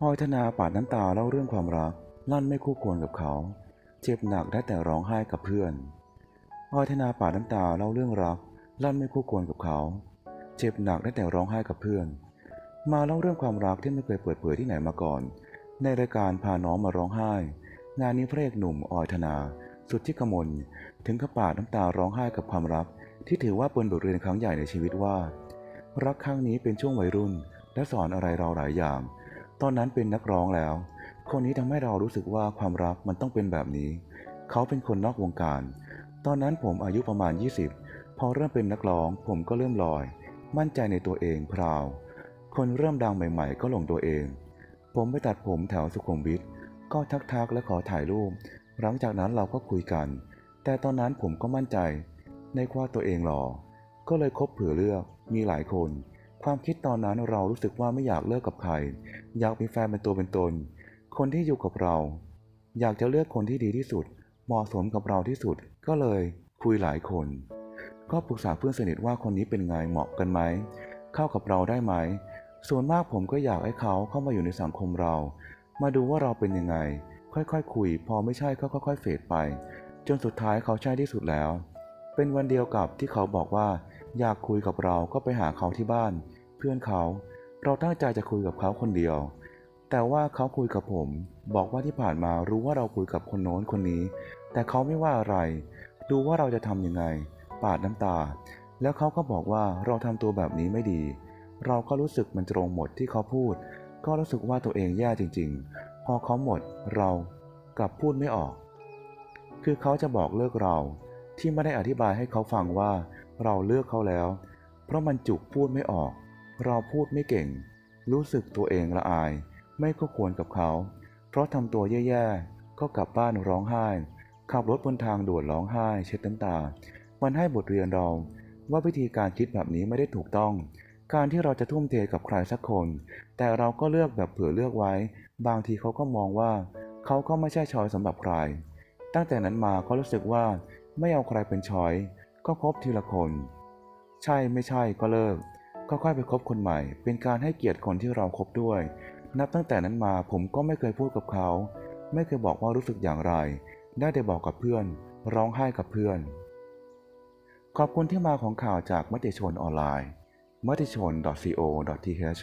พลอยธนาปาดน้ำตาเล่าเรื่องความรักลั่นไม่คู่ควรกับเขา เจ็บหนักได้แต่ร้องไห้กับเพื่อนพลอยธนาปาดน้ำตาเล่าเรื่องรักลั่นไม่คู่ควรกับเขา เจ็บหนักได้แต่ร้องไห้กับเพื่อน มาเล่าเรื่องความรักที่ไม่เคยเปิดเผยที่ไหนมาก่อน ในรายการพาน้องมาร้องไห้ งานนี้พระเอกหนุ่มออยธนา สุดที่กมลถึงกับปาดน้ำตาร้องไห้กับความรัก ที่ถือว่าเป็นบทเรียนครั้งใหญ่ในชีวิตว่า รักครั้งนี้เป็นช่วงวัยรุ่น และสอนอะไรเราหลายอย่าง ตอนนั้นเป็นนักร้องแล้ว คนนี้ทำให้เรารู้สึกว่าความรักมันต้องเป็นแบบนี้ เขาเป็นคนนอกวงการ ตอนนั้นผมอายุประมาณ 20 พอเริ่มเป็นนักร้องผมก็เริ่มลอย มั่นใจในตัวเองพราว คนเริ่มดังใหม่ ๆ ก็หลงตัวเอง ผมไปตัดผมแถวสุขุมวิทก็ทักๆและขอถ่ายรูป หลังจากนั้นเราก็คุยกัน แต่ตอนนั้นผมก็มั่นใจ ในว่าตัวเองหล่อ ก็เลยคบเผื่อเลือก มีหลายคน ความคิดตอนนั้นเรารู้สึกว่าไม่อยากเลิกกับใคร อยากมีแฟนเป็นตัวเป็นตน คนที่อยู่กับเรา อยากจะเลือกคนที่ดีที่สุด เหมาะสมกับเราที่สุด ก็เลยคุยหลายคน ก็ปรึกษาเพื่อนสนิทว่าคนนี้เป็นไงเหมาะกันไหม เข้ากับเราได้ไหม ส่วนมากผมก็อยากให้เขาเข้ามาอยู่ในสังคมเรา มาดูว่าเราเป็นยังไง ค่อยๆคคุย พอไม่ใช่ก็ค่อย ๆ เฟดไป จนสุดท้ายเขาใช่ที่สุดแล้ว เป็นวันเดียวกับที่เขาบอกว่า อยากคุยกับเราก็ไปหาเขาที่บ้าน เพื่อนเขา เราตั้งใจจะคุยกับเขาคนเดียว แต่ว่าเขาคุยกับผม บอกว่าที่ผ่านมารู้ว่าเราคุยกับคนโน้นคนนี้ แต่เขาไม่ว่าอะไร ดูว่าเราจะทำยังไง ปาดน้ำตา แล้วเขาก็บอกว่าเราทำตัวแบบนี้ไม่ดี เราก็รู้สึกมันตรงหมดที่เขาพูด ก็รู้สึกว่าตัวเองแย่จริง ๆ พอเขาหมดเรากลับพูดไม่ออก คือเขาจะบอกเลิกเราที่ไม่ได้อธิบายให้เขาฟังว่าเราเลือกเขาแล้ว เพราะมันจุกพูดไม่ออก เราพูดไม่เก่ง รู้สึกตัวเองละอาย ไม่ก็ควรกับเขา เพราะทำตัวแย่ๆ ก็กลับบ้านร้องไห้ ขับรถบนทางด่วนร้องไห้ เช็ดน้ำตา มันให้บทเรียนเรา ว่าวิธีการคิดแบบนี้ไม่ได้ถูกต้อง การที่เราจะทุ่มเทกับใครสักคน แต่เราก็เลือกแบบเผื่อเลือกไว้ บางทีเขาก็มองว่า เขาก็ไม่ใช่ชอยสำหรับใคร ตั้งแต่นั้นมาก็รู้สึกว่าไม่เอาใครเป็นชอย ก็คบทีละคน ใช่ไม่ใช่ก็เลิก ค่อยๆไปคบคนใหม่ เป็นการให้เกียรติคนที่เราคบด้วย นับตั้งแต่นั้นมาผมก็ไม่เคยพูดกับเขา ไม่เคยบอกว่ารู้สึกอย่างไร ได้แต่บอกกับเพื่อน ร้องไห้กับเพื่อน ขอบคุณที่มาของข่าวจากมติชนออนไลน์มติชน .co.th